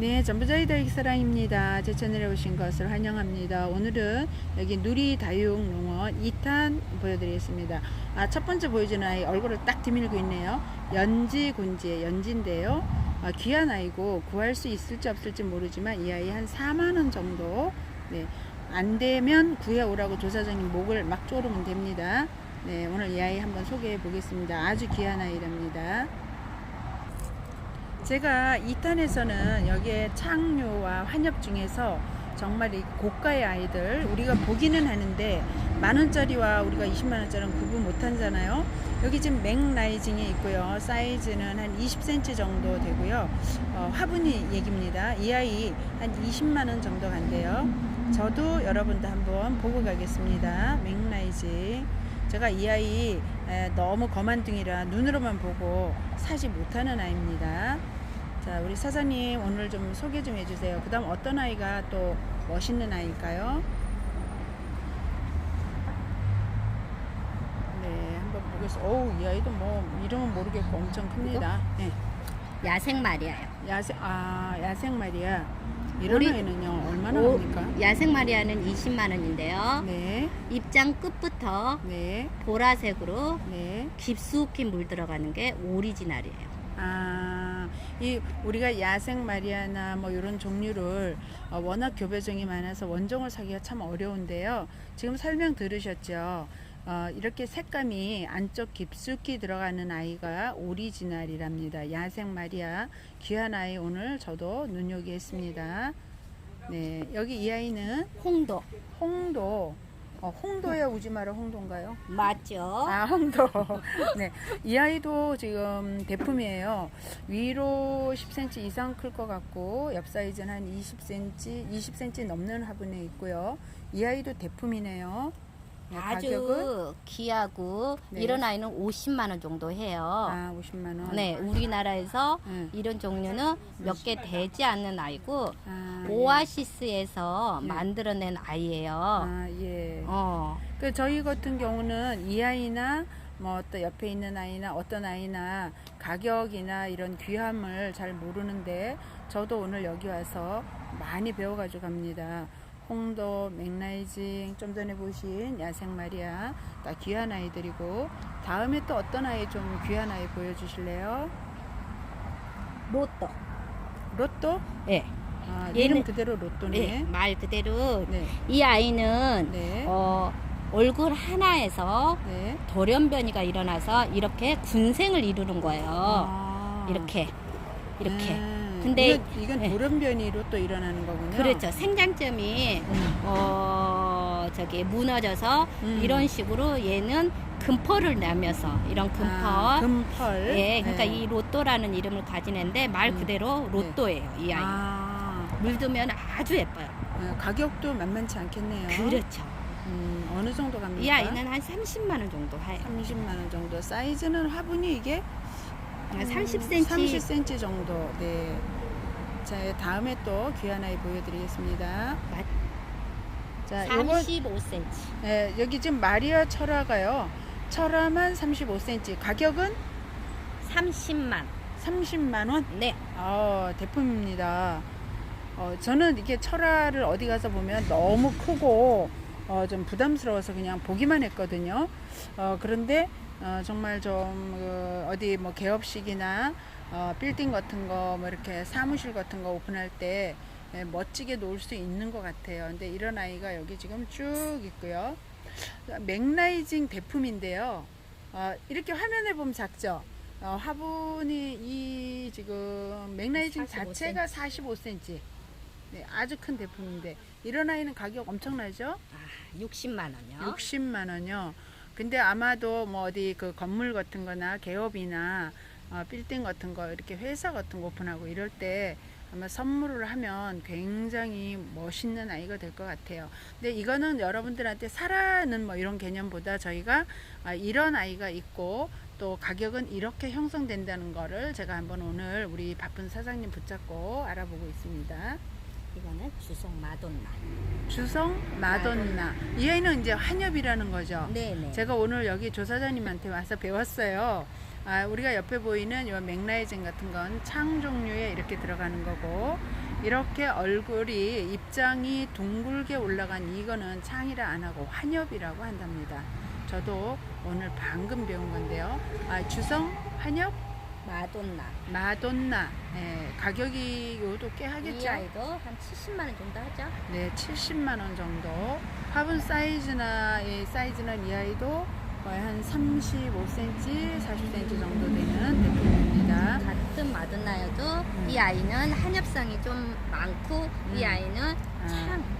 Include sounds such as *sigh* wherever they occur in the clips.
네, 전부자이다 익사랑입니다. 제 채널에 오신 것을 환영합니다. 오늘은 여기 누리 다육 농원 2탄 보여드리겠습니다. 아, 첫 번째 보여주는 아이 얼굴을 딱 뒤밀고 있네요. 연지 군지의 연지인데요. 아, 귀한 아이고 구할 수 있을지 없을지 모르지만 이 아이 한 4만 원 정도. 네, 안 되면 구해 오라고 조사장님 목을 막 조르면 됩니다. 네, 오늘 이 아이 한번 소개해 보겠습니다. 아주 귀한 아이랍니다. 제가 2탄에서는 여기에 창료와 환엽 중에서 정말 이 고가의 아이들 우리가 보기는 하는데 만 원짜리와 우리가 20만 원짜리는 구분 못 하잖아요. 여기 지금 맥라이징이 있고요. 사이즈는 한 20cm 정도 되고요. 어, 화분이 얘기입니다. 이 아이 한 20만 원 정도 간대요. 저도 여러분도 한번 보고 가겠습니다. 맥라이징. 제가 이 아이 에, 너무 거만둥이라 눈으로만 보고 사지 못하는 아이입니다. 자, 우리 사장님 오늘 좀 소개 좀 해주세요. 그 다음 어떤 아이가 또 멋있는 아이일까요? 네, 한번 보겠습니다. 어우, 이 아이도 뭐 이름은 모르겠고 엄청 큽니다. 네. 야생 마리아요. 야생, 아, 야생 말이야. 이런 우리- 아이는요, 얼마나 오, 합니까? 야생 마리아는 20만 원인데요. 네, 입장 끝부터 네, 보라색으로 네. 깊숙이 물 들어가는 게 오리지널이에요. 아, 이 우리가 야생 마리아나 뭐 이런 종류를 어, 워낙 교배종이 많아서 원종을 사기가 참 어려운데요. 지금 설명 들으셨죠? 어, 이렇게 색감이 안쪽 깊숙이 들어가는 아이가 오리지널이랍니다. 야생 마리아 귀한 아이 오늘 저도 눈요기했습니다. 네, 여기 이 아이는 홍도 홍도. 어, 홍도야 우지마라 홍도인가요? 맞죠? 아, 홍도. *laughs* 네. 이 아이도 지금 대품이에요. 위로 10cm 이상 클 것 같고, 옆 사이즈는 한 20cm, 20cm 넘는 화분에 있고요. 이 아이도 대품이네요. 네, 아주 가격은? 귀하고 네. 이런 아이는 50만 원 정도 해요. 아, 50만 원. 네, 우리나라에서 음. 이런 종류는 몇 개 되지 않는 아이고 아, 오아시스에서 네. 만들어낸 아이예요. 아, 예. 어, 그 저희 같은 경우는 이 아이나 뭐 또 옆에 있는 아이나 어떤 아이나 가격이나 이런 귀함을 잘 모르는데 저도 오늘 여기 와서 많이 배워가지고 갑니다. 홍도, 맥라이징, 좀 전에 보신 야생 마리아 다 귀한 아이들이고 다음에 또 어떤 아이 좀 귀한 아이 보여주실래요? 로또. 로또? 예. 아, 얘는- 이름 그대로 네. 로또네. 말 그대로 네, 이 아이는 네, 어, 얼굴 하나에서 네. 돌연변이가 일어나서 이렇게 군생을 이루는 거예요. 아. 이렇게 이렇게. 음, 근데- 이건, 이건 네. 돌연변이로 또 일어나는 거군요. 그렇죠. 생장점이 음. 어 저기 무너져서 음. 이런 식으로 얘는 금펄을 내면서 이런 금펄. 아, 금펄. 예, 그러니까 네. 이 로또라는 이름을 가진 애인데 말 음. 그대로 로또예요. 이 아이. 아, 물두면 아주 예뻐요. 어, 가격도 만만치 않겠네요. 그렇죠. 음, 어느 정도 갑니까? 이 아이는 한 30만 원 정도 해요. 30만 원 정도. 사이즈는 화분이 이게 음, 30cm. 30cm 정도. 네. 자, 다음에 또 귀한 아이 보여드리겠습니다. 맞- 자, 요거 35cm. 네, 여기 지금 마리아 철화가요. 철화만 35cm. 가격은 30만. 30만 원. 네. 아, 대품입니다. 어, 저는 이렇게 철화를 어디 가서 보면 너무 크고 어, 좀 부담스러워서 그냥 보기만 했거든요. 어, 그런데 어, 정말 좀 그, 어디 뭐 개업식이나 어, 빌딩 같은 거 뭐 이렇게 사무실 같은 거 오픈할 때 예, 멋지게 놓을 수 있는 것 같아요. 근데 이런 아이가 여기 지금 쭉 있고요. 맥라이징 대품인데요. 어, 이렇게 화면에 보면 작죠. 어, 화분이 이 지금 맥라이징 45 자체가 45cm. 네, 아주 큰 대품인데 이런 아이는 가격 엄청나죠? 아, 60만 원이요. 60만 원이요. 근데 아마도 뭐 어디 그 건물 같은 거나 개업이나 어, 빌딩 같은 거 이렇게 회사 같은 거 오픈하고 이럴 때 아마 선물을 하면 굉장히 멋있는 아이가 될 것 같아요. 근데 이거는 여러분들한테 사라는 뭐 이런 개념보다 저희가 아, 이런 아이가 있고 또 가격은 이렇게 형성된다는 거를 제가 한번 오늘 우리 바쁜 사장님 붙잡고 알아보고 있습니다. 이거는 주성 마돈나. 주성 마돈나. 이 아이는 이제 한엽이라는 거죠. 네네. 제가 오늘 여기 조사장님한테 와서 배웠어요. 아, 우리가 옆에 보이는 이 맥라이징 같은 건 창 종류에 이렇게 들어가는 거고 이렇게 얼굴이 입장이 둥글게 올라간 이거는 창이라 안 하고 환엽이라고 한답니다. 저도 오늘 방금 배운 건데요. 아, 주성 환엽 마돈나. 마돈나 예, 가격이 요도 꽤 이 하겠죠? 아이도 한 70만 원 정도 하죠. 네, 70만 원 정도. 화분 사이즈나 이 사이즈는 이 아이도 거의 한 35cm, 40cm 정도 되는 제품입니다. 같은 마돈나여도 음. 이 아이는 한엽성이 좀 많고 이 음. 아이는 아. 창 아,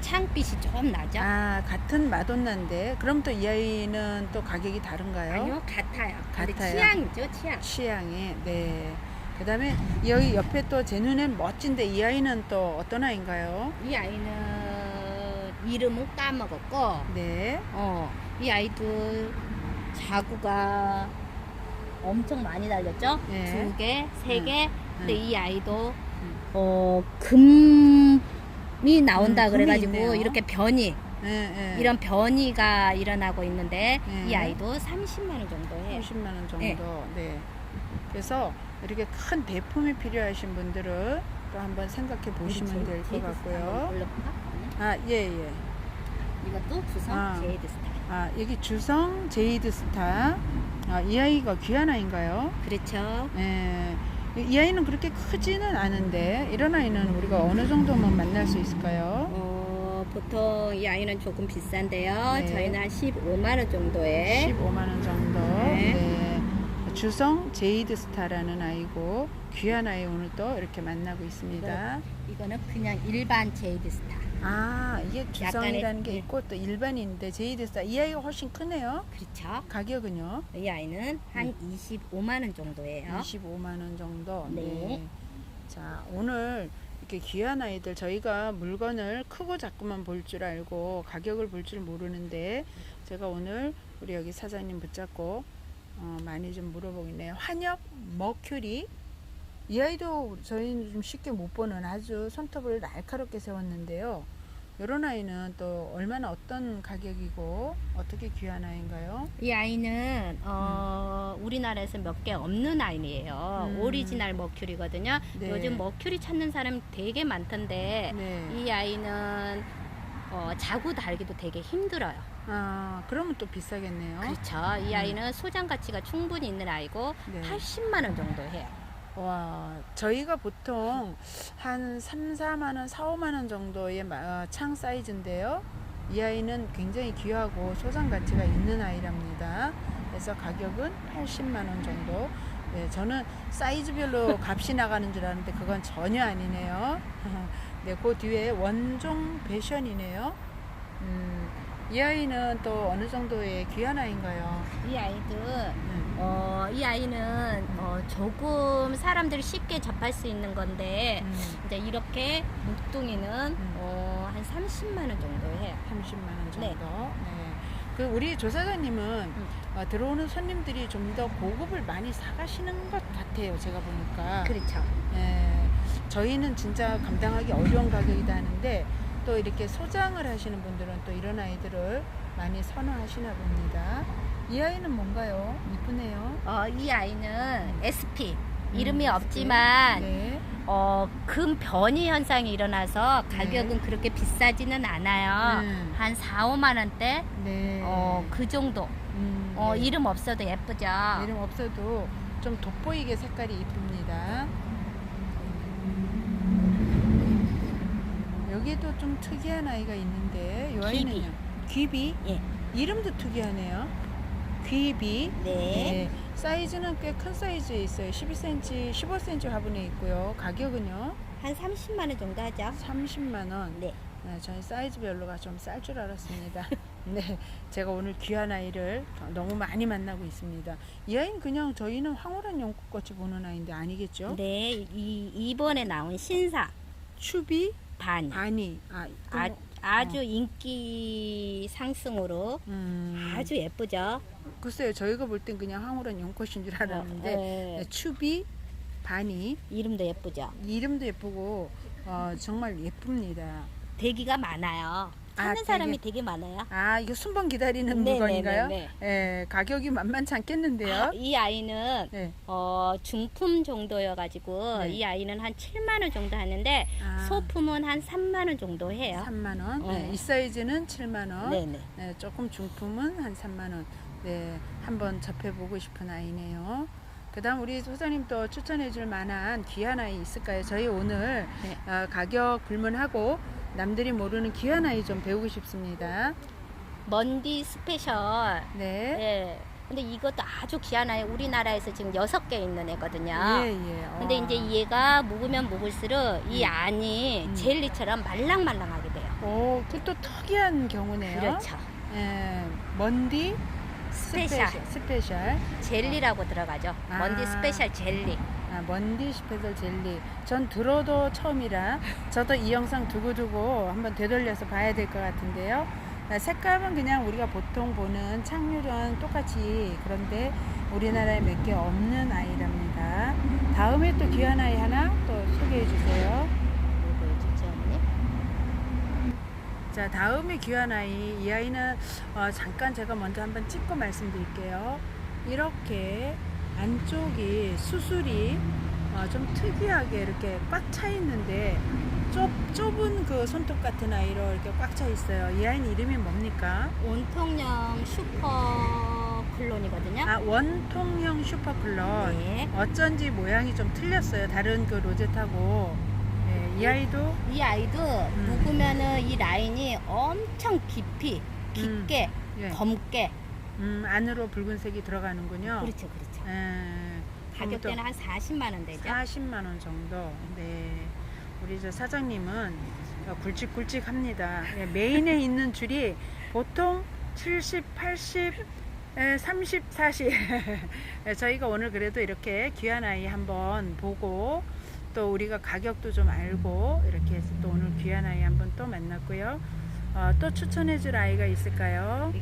창빛이 좀 나죠. 아, 같은 마돈나인데 그럼 또 이 아이는 또 가격이 다른가요? 아니요 같아요. 근데 같아요? 취향이죠 취향. 취향이. 네. 그다음에 여기 옆에 또 제 눈엔 멋진데 이 아이는 또 어떤 아이인가요? 이 아이는 이름은 까먹었고 네. 어, 이 아이도 자구가 엄청 많이 달렸죠? 네. 두 개, 세 개. 근데 음. 이 아이도 음. 어, 금 이 나온다 음, 그래가지고 있네요. 이렇게 변이 네, 네. 이런 변이가 일어나고 있는데 네. 이 아이도 30만 원 정도 해요. 30만 원 정도. 네. 네. 그래서 이렇게 큰 대품이 필요하신 분들은 또 한번 생각해 보시면 될 것 같고요. 아, 예, 예. 이것도 구성 아. 제이드 스타일. 아, 여기 주성 제이드 스타. 아, 이 아이가 귀한 아이인가요? 그렇죠. 네. 이 아이는 그렇게 크지는 않은데 이런 아이는 우리가 어느 정도면 만날 수 있을까요? 어, 보통 이 아이는 조금 비싼데요. 네. 저희는 한 15만 원 정도에 15만 원 정도. 네. 네. 주성 제이드 스타라는 아이고 귀한 아이 오늘 또 이렇게 만나고 있습니다. 이거는 그냥 일반 제이드 스타. 아 이게 주성이라는 약간의- 게 있고 또 일반인데 제이드 스타 이 아이가 훨씬 크네요. 그렇죠. 가격은요? 이 아이는 한 25만 원 정도예요. 25만 원 정도. 네. 자 오늘 이렇게 귀한 아이들 저희가 물건을 크고 작고만 볼 줄 알고 가격을 볼 줄 모르는데 제가 오늘 우리 여기 사장님 붙잡고 어, 많이 좀 물어보겠네요. 환엽 머큐리 이 아이도 저희는 좀 쉽게 못 보는 아주 손톱을 날카롭게 세웠는데요. 이런 아이는 또 얼마나 어떤 가격이고 어떻게 귀한 아이인가요? 이 아이는 어, 우리나라에서 몇 개 없는 아이예요. 음. 오리지널 머큐리거든요. 네. 요즘 머큐리 찾는 사람 되게 많던데 네. 이 아이는 어, 자구 달기도 되게 힘들어요. 아 그러면 또 비싸겠네요. 그렇죠. 이 음. 아이는 소장 가치가 충분히 있는 아이고 네. 80만 원 정도 해요. 와, 저희가 보통 한 3, 4만 원, 4, 5만 원 정도의 마- 어, 창 사이즈인데요. 이 아이는 굉장히 귀하고 소장 가치가 있는 아이랍니다. 그래서 가격은 80만 원 정도. 네, 저는 사이즈별로 *laughs* 값이 나가는 줄 알았는데 그건 전혀 아니네요. *laughs* 네, 그 뒤에 원종 배션이네요. 음, 이 아이는 또 어느 정도의 귀한 아이인가요? 이 아이도 음, 어, 이 아이는 어, 조금 사람들이 쉽게 접할 수 있는 건데 음, 이제 이렇게 목둥이는 음. 어, 한 30만 원 정도 해요. 30만 원 정도. 네. 네. 그 우리 조사장님은 음. 어, 들어오는 손님들이 좀 더 고급을 많이 사가시는 것 같아요. 제가 보니까. 그렇죠. 예, 저희는 진짜 감당하기 어려운 가격이다 하는데 또 이렇게 소장을 하시는 분들은 또 이런 아이들을 많이 선호하시나 봅니다. 이 아이는 뭔가요? 이쁘네요. 어, 이 아이는 SP 이름이 음, 없지만 네. 어, 금 변이 현상이 일어나서 가격은 그렇게 비싸지는 않아요. 음. 한 4, 5만 원대 네. 어, 그 정도. 음, 어, 네. 이름 없어도 예쁘죠. 이름 없어도 좀 돋보이게 색깔이 이쁩니다. 여기도 좀 특이한 아이가 있는데 이 아이는요. 귀비. 예. 이름도 특이하네요. 귀비. 네. 네. 사이즈는 꽤 큰 사이즈에 있어요. 12cm, 15cm 화분에 있고요. 가격은요. 한 30만 원 정도 하죠. 30만 원. 네. 네, 저희 사이즈별로가 좀 쌀 줄 알았습니다. *laughs* 네, 제가 오늘 귀한 아이를 너무 많이 만나고 있습니다. 이 아이는 그냥 저희는 황홀한 연꽃같이 보는 아이인데 아니겠죠? 네, 이 이번에 나온 신사 추비 반 바니 아, 아, 그, 아주 인기 상승으로 음, 아주 예쁘죠. 글쎄요, 저희가 볼 땐 그냥 황홀한 연꽃인 줄 알았는데 어, 네. 네, 추비 바니 이름도 예쁘죠. 이름도 예쁘고 어, 정말 예쁩니다. 대기가 많아요. 찾는 되게- 사람이 되게 많아요. 아, 이거 순번 기다리는 네, 물건인가요? 네, 예, 가격이 만만치 않겠는데요. 아, 이 아이는 네. 어, 중품 정도여가지고 네. 이 아이는 한 7만 원 정도 하는데 아, 소품은 한 3만 원 정도 해요. 3만 원. 네, 네. 이 사이즈는 7만 원. 네네. 네, 조금 중품은 한 3만 원. 네, 한번 접해보고 싶은 아이네요. 그 다음 우리 소장님 또 추천해 줄 만한 귀한 아이 있을까요? 저희 오늘 네. 어, 가격 불문하고 남들이 모르는 귀한 아이 좀 배우고 싶습니다. 먼디 스페셜. 네. 예. 근데 이것도 아주 귀한 아이 우리나라에서 지금 여섯 개 있는 애거든요. 예, 예. 근데 와. 이제 얘가 묵으면 묵을수록 이 안이 음. 젤리처럼 말랑말랑하게 돼요. 오, 그또 특이한 경우네요. 그렇죠. 예, 먼디 스페셜. 스페셜. 젤리라고 들어가죠. 아. 먼디 스페셜 젤리. 아, 먼디 스페셜 젤리. 전 들어도 처음이라 저도 이 영상 두고두고 한번 되돌려서 봐야 될 것 같은데요. 아, 색감은 그냥 우리가 보통 보는 창류랑 똑같이 그런데 우리나라에 몇 개 없는 아이랍니다. 다음에 또 귀한 아이 하나 또 소개해 주세요. 뭐 보여주지 언니? 자, 다음에 귀한 아이. 이 아이는 어, 잠깐 제가 먼저 한번 찍고 말씀드릴게요. 이렇게 안쪽이 수술이 어, 좀 특이하게 이렇게 꽉 차 있는데 좁, 좁은 그 손톱 같은 아이로 이렇게 꽉 차 있어요. 이 아이는 이름이 뭡니까? 온통형 슈퍼 클론이거든요. 아, 원통형 슈퍼 클론. 네. 어쩐지 모양이 좀 틀렸어요. 다른 그 로zet하고. 네, 이 아이도 이 아이도 음. 묵으면은 이 라인이 엄청 깊이, 깊게, 예, 검게. 음, 안으로 붉은색이 들어가는군요. 그렇죠, 그렇죠. 예, 가격대는 한 40만 원 되죠. 40만 원 정도. 네. 우리 저 사장님은 어, 굵직굵직합니다. 예, 메인에 *laughs* 있는 줄이 보통 70, 80, 에, 30, 40. 예, 저희가 오늘 그래도 이렇게 귀한 아이 한번 보고 또 우리가 가격도 좀 알고 이렇게 해서 또 오늘 귀한 아이 한번 또 만났고요. 어, 또 추천해 줄 아이가 있을까요?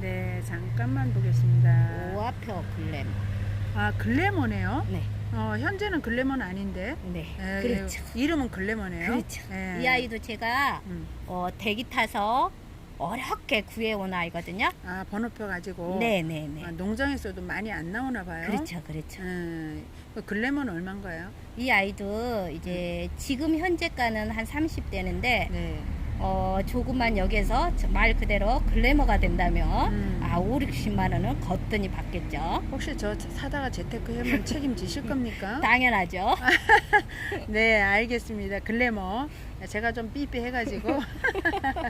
네, 잠깐만 보겠습니다. 오아표 글램. 아, 글래머네요. 네, 어, 현재는 글래머는 아닌데. 네. 에, 그렇죠. 이름은 글래머네요. 그렇죠. 예. 이 아이도 제가 음. 어, 대기 타서 어렵게 구해온 아이거든요. 아, 번호표 가지고. 네네네. 아, 농장에서도 많이 안 나오나 봐요. 그렇죠, 그렇죠. 음, 그 글래머는 얼마인가요? 이 아이도 이제 지금 현재가는 한 30대는데 네. 어, 조금만 여기에서 말 그대로 글래머가 된다면 음. 아 5, 60만 원은 거뜬히 받겠죠. 혹시 저 사다가 재테크 해면 책임지실 겁니까? *laughs* 당연하죠. *laughs* 네, 알겠습니다. 글래머. 제가 좀 삐삐해가지고.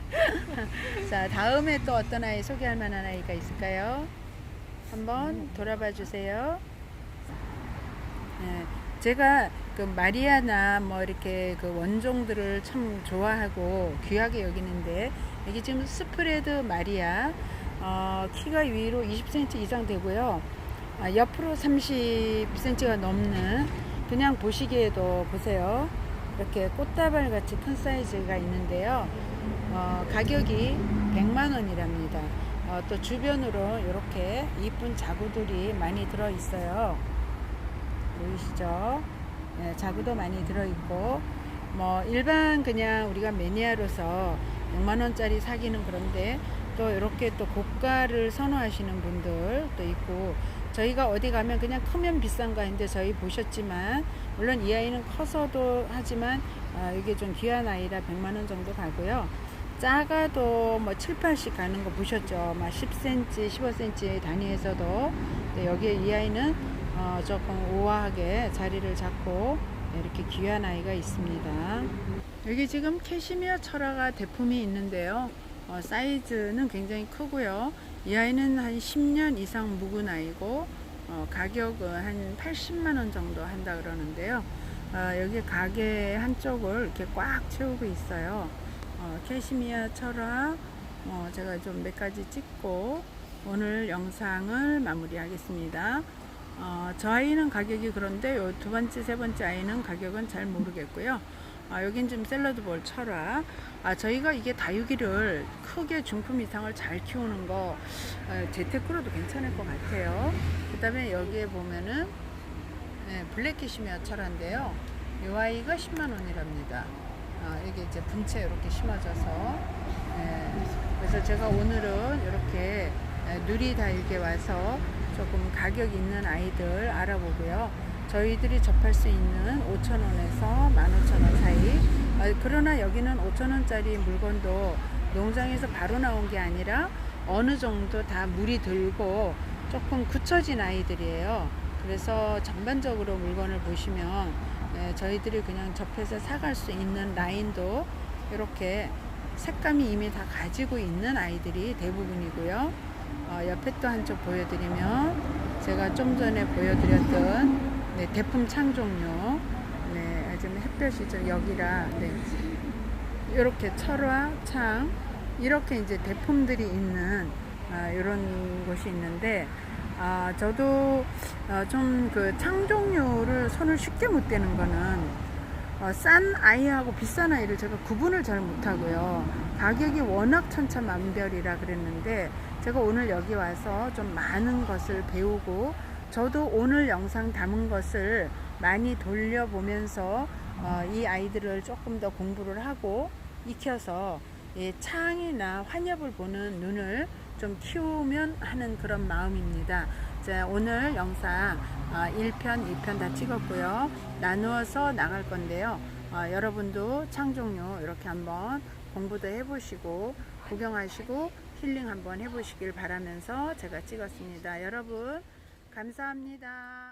*laughs* 자, 다음에 또 어떤 아이 소개할 만한 아이가 있을까요? 한번 돌아봐 주세요. 네, 제가 그 마리아나 뭐 이렇게 그 원종들을 참 좋아하고 귀하게 여기는데 여기 지금 스프레드 마리아 어, 키가 위로 20cm 이상 되고요. 아, 옆으로 30cm가 넘는 그냥 보시기에도 보세요. 이렇게 꽃다발 같이 큰 사이즈가 있는데요. 어, 가격이 100만 원이랍니다. 어, 또 주변으로 이렇게 이쁜 자구들이 많이 들어 있어요. 보이시죠? 네, 자구도 많이 들어 있고 뭐 일반 그냥 우리가 매니아로서 6만 원짜리 사기는 그런데 또 이렇게 또 고가를 선호하시는 분들 또 있고 저희가 어디 가면 그냥 크면 비싼 거 아닌데 저희 보셨지만 물론 이 아이는 커서도 하지만 아, 이게 좀 귀한 아이라 100만 원 정도 가고요. 작아도 뭐 7, 80 가는 거 보셨죠? 막 10cm, 15cm 단위에서도 여기에 이 아이는 어, 조금 우아하게 자리를 잡고 이렇게 귀한 아이가 있습니다. 여기 지금 캐시미어 철화가 대품이 있는데요. 어, 사이즈는 굉장히 크고요. 이 아이는 한 10년 이상 묵은 아이고 어, 가격은 한 80만 원 정도 한다 그러는데요. 어, 여기 가게 한쪽을 이렇게 꽉 채우고 있어요. 어, 캐시미어 철화 어, 제가 좀 몇 가지 찍고 오늘 영상을 마무리하겠습니다. 어, 저 아이는 가격이 그런데 요 두 번째, 세 번째 아이는 가격은 잘 모르겠고요. 아, 여긴 좀 샐러드 볼 철화. 아, 저희가 이게 다육이를 크게 중품 이상을 잘 키우는 거 어, 재테크로도 괜찮을 것 같아요. 그 다음에 여기에 보면은 네, 블랙 캐시미어 철화인데요. 이 아이가 10만 원이랍니다. 어, 이게 이제 분체 이렇게 심어져서 예, 그래서 제가 오늘은 이렇게 예, 누리 다육에 와서 조금 가격 있는 아이들 알아보고요. 저희들이 접할 수 있는 5,000원에서 15,000원 사이. 아, 그러나 여기는 5,000원짜리 물건도 농장에서 바로 나온 게 아니라 어느 정도 다 물이 들고 조금 굳혀진 아이들이에요. 그래서 전반적으로 물건을 보시면 예, 저희들이 그냥 접해서 사갈 수 있는 라인도 이렇게 색감이 이미 다 가지고 있는 아이들이 대부분이고요. 어, 옆에 또 한쪽 보여드리면 제가 좀 전에 보여드렸던 네, 대품 창 종류 네, 지금 햇볕이 좀 여기가 네, 이렇게 철화, 창 이렇게 이제 대품들이 있는 아, 이런 곳이 있는데 아, 저도 어, 좀그 창 종류를 손을 쉽게 못 대는 거는 어, 싼 아이하고 비싼 아이를 제가 구분을 잘 못하고요. 가격이 워낙 천차만별이라 그랬는데 제가 오늘 여기 와서 좀 많은 것을 배우고 저도 오늘 영상 담은 것을 많이 돌려보면서 어, 이 아이들을 조금 더 공부를 하고 익혀서 이 창이나 환엽을 보는 눈을 좀 키우면 하는 그런 마음입니다. 자, 오늘 영상 어, 1편, 2편 다 찍었고요. 나누어서 나갈 건데요. 어, 여러분도 창 종류 이렇게 한번 공부도 해보시고 구경하시고 힐링 한번 해보시길 바라면서 제가 찍었습니다. 여러분 감사합니다.